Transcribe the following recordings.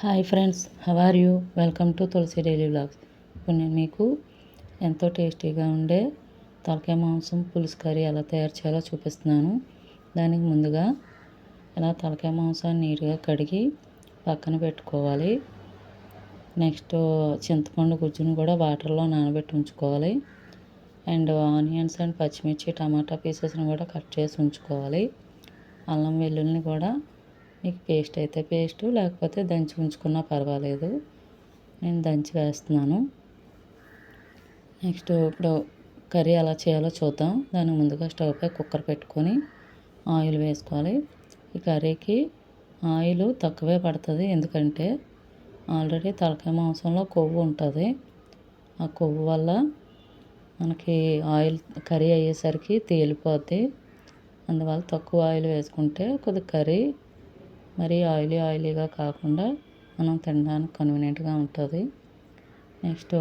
Hi friends how are you? Welcome to Tulasi daily blogs ఇప్పుడు నేను మీకు ఎంతో టేస్టీగా ఉండే తలకాయ మాంసం పులుసు కర్రీ ఎలా తయారు చేయాలో చూపిస్తున్నాను. దానికి ముందుగా ఇలా తలకాయ మాంసాన్ని నీట్గా కడిగి పక్కన పెట్టుకోవాలి. నెక్స్ట్ చింతపండు గుజ్జును కూడా వాటర్లో నానబెట్టి ఉంచుకోవాలి. అండ్ ఆనియన్స్ అండ్ పచ్చిమిర్చి టమాటా పీసెస్ని కూడా కట్ చేసి ఉంచుకోవాలి. అల్లం వెల్లుల్ని కూడా మీకు పేస్ట్ అయితే పేస్ట్ లేకపోతే దంచి ఉంచుకున్నా పర్వాలేదు. నేను దంచి వేస్తున్నాను. నెక్స్ట్ ఇప్పుడు కర్రీ ఎలా చేయాలో చూద్దాం. దానికి ముందుగా స్టవ్ పై కుక్కర్ పెట్టుకొని ఆయిల్ వేసుకోవాలి. ఈ కర్రీకి ఆయిల్ తక్కువే పడుతుంది ఎందుకంటే ఆల్రెడీ తలకాయ మాంసంలో కొవ్వు ఉంటుంది. ఆ కొవ్వు వల్ల మనకి ఆయిల్ కర్రీ అయ్యేసరికి తేలిపోద్ది. అందువల్ల తక్కువ ఆయిల్ వేసుకుంటే కొద్ది కర్రీ మరీ ఆయిలీ ఆయిలీగా కాకుండా మనం తినడానికి కన్వీనియంట్గా ఉంటుంది. నెక్స్ట్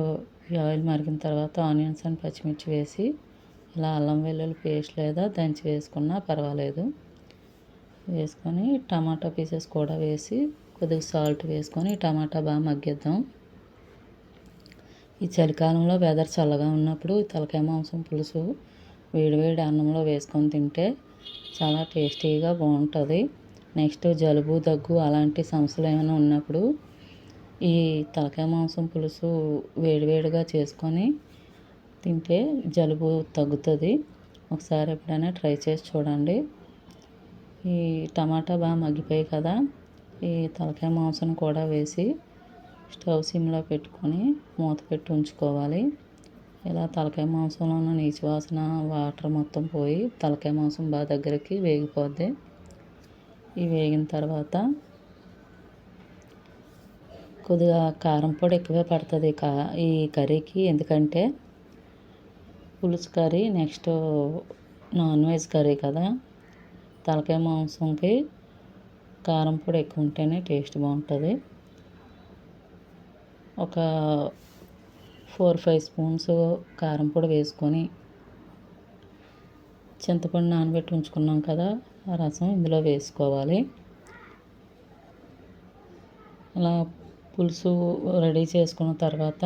ఈ ఆయిల్ మరిగిన తర్వాత ఆనియన్స్ అండ్ పచ్చిమిర్చి వేసి ఇలా అల్లం వెల్లుల్లి పేస్ట్ లేదా దంచి వేసుకున్నా పర్వాలేదు. వేసుకొని టమాటా పీసెస్ కూడా వేసి కొద్దిగా సాల్ట్ వేసుకొని టమాటా బాగా మగ్గిద్దాం. ఈ చలికాలంలో వెదర్ చల్లగా ఉన్నప్పుడు తలకాయ మాంసం పులుసు వేడివేడి అన్నంలో వేసుకొని తింటే చాలా టేస్టీగా బాగుంటుంది. నెక్స్ట్ జలుబు దగ్గు అలాంటి సమస్యలు ఏమైనా ఉన్నప్పుడు ఈ తలకాయ మాంసం పులుసు వేడివేడిగా చేసుకొని తింటే జలుబు తగ్గుతుంది. ఒకసారి ఎప్పుడైనా ట్రై చేసి చూడండి. ఈ టమాటా బాగా మగ్గిపోయాయి కదా ఈ తలకాయ మాంసం కూడా వేసి స్టవ్ సిమ్లో పెట్టుకొని మూత పెట్టి ఉంచుకోవాలి. ఇలా తలకాయ మాంసంలో ఉన్న నీచు వాసన వాటర్ మొత్తం పోయి తలకాయ మాంసం బాగా దగ్గరికి వేగిపోద్ది. ఇవి వేగిన తర్వాత కొద్దిగా కారం పొడి ఎక్కువే పడుతుంది కా ఈ కర్రీకి. ఎందుకంటే పులుసు curry next non veg curry కదా. తలకాయ మాంసంకి కారం పొడి ఎక్కువ ఉంటేనే టేస్ట్ బాగుంటుంది. ఒక ఫోర్ ఫైవ్ స్పూన్స్ కారం పొడి వేసుకొని చింతపండు నానబెట్టి ఉంచుకున్నాం కదా ఆ రసం ఇందులో వేసుకోవాలి. అలా పులుసు రెడీ చేసుకున్న తర్వాత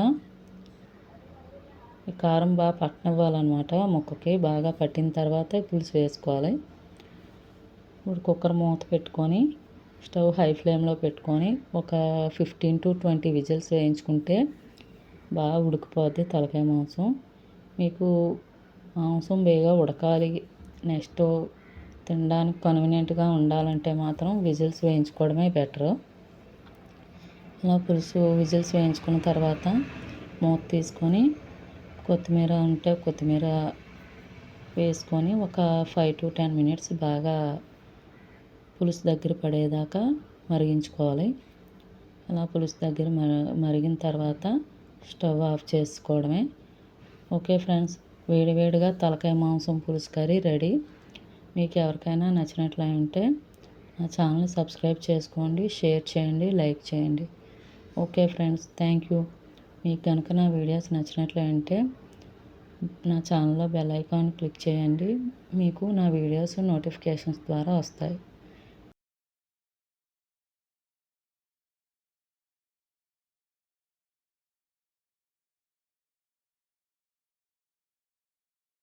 కారం బాగా పట్టనివ్వాలన్నమాట ముక్కకి బాగా పట్టిన తర్వాత పులుసు వేసుకోవాలి. ఇప్పుడు కుక్కర్ మూత పెట్టుకొని స్టవ్ హై ఫ్లేమ్లో పెట్టుకొని ఒక ఫిఫ్టీన్ టు ట్వంటీ విజిల్స్ వేయించుకుంటే బాగా ఉడికిపోద్ది తలకాయ మాంసం. మీకు మాంసం బేగా ఉడకాలి. నెక్స్ట్ తినడానికి కన్వీనియంట్గా ఉండాలంటే మాత్రం విజిల్స్ వేయించుకోవడమే బెటరు. ఇలా పులుసు విజిల్స్ వేయించుకున్న తర్వాత మూత తీసుకొని కొత్తిమీర ఉంటే కొత్తిమీర వేసుకొని ఒక ఫైవ్ టు టెన్ మినిట్స్ బాగా పులుసు దగ్గర పడేదాకా మరిగించుకోవాలి. అలా పులుసు దగ్గర మరిగిన తర్వాత స్టవ్ ఆఫ్ చేసుకోవడమే. Okay friends? వేడివేడిగా తలకాయ మాంసం పులుసు కర్రీ రెడీ. మీకు ఎవరికైనా నచ్చినట్లు ఉంటే నా ఛానల్ని సబ్స్క్రైబ్ చేసుకోండి షేర్ చేయండి లైక్ చేయండి. Okay friends thank you. మీకు కనుక నా వీడియోస్ నచ్చినట్లు ఉంటే నా ఛానల్లో బెల్ ఐకాన్ క్లిక్ చేయండి. మీకు నా వీడియోస్ నోటిఫికేషన్స్ ద్వారా వస్తాయి.